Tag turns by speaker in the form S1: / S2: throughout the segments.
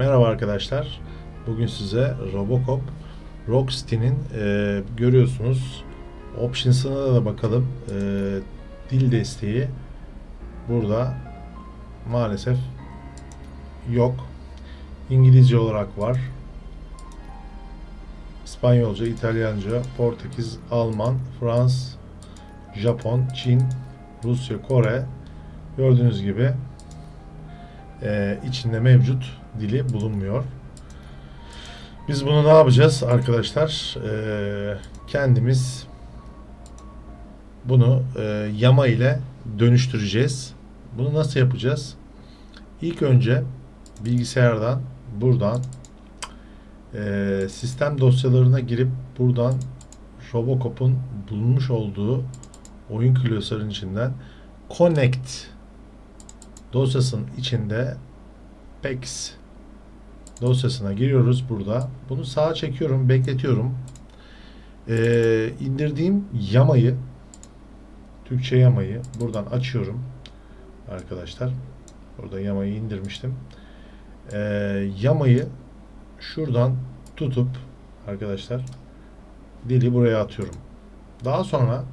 S1: Merhaba arkadaşlar. Bugün size Robocop Rocksteady'nin e, görüyorsunuz options'ına da bakalım. E, dil desteği burada maalesef yok. İngilizce olarak var. İspanyolca, İtalyanca, Portekiz, Alman, Fransız, Japon, Çin, Rusya, Kore gördüğünüz gibi e, içinde mevcut dili bulunmuyor. Biz bunu ne yapacağız arkadaşlar? E, kendimiz bunu e, yama ile dönüştüreceğiz. Bunu nasıl yapacağız? İlk önce bilgisayardan buradan e, sistem dosyalarına girip buradan Robocop'un bulunmuş olduğu oyun klasörünün içinden Connect dosyasının içinde PEX dosyasına giriyoruz burada. Bunu sağa çekiyorum, bekletiyorum. Ee, indirdiğim yamayı Türkçe yamayı buradan açıyorum arkadaşlar. Burada yamayı indirmiştim. Ee, yamayı şuradan tutup arkadaşlar dili buraya atıyorum. Daha sonra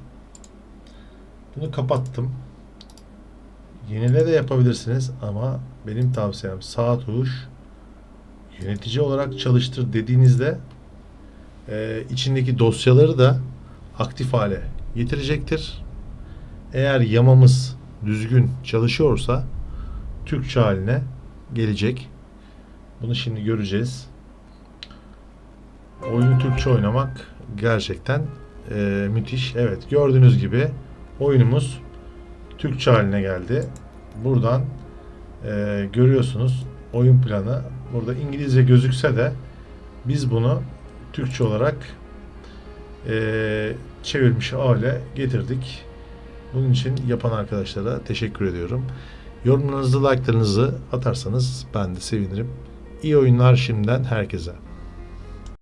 S1: bunu kapattım. Yenile de yapabilirsiniz ama benim tavsiyem sağ tuş yönetici olarak çalıştır dediğinizde e, içindeki dosyaları da aktif hale getirecektir. Eğer yamamız düzgün çalışıyorsa Türkçe haline gelecek. Bunu şimdi göreceğiz. Oyunu Türkçe oynamak gerçekten e, müthiş. Evet gördüğünüz gibi oyunumuz Türkçe haline geldi. Buradan e, görüyorsunuz oyun planı. Burada İngilizce gözükse de biz bunu Türkçe olarak e, çevirmiş hale getirdik. Bunun için yapan arkadaşlara teşekkür ediyorum. Yorumlarınızı, like'larınızı atarsanız ben de sevinirim. İyi oyunlar şimdiden herkese.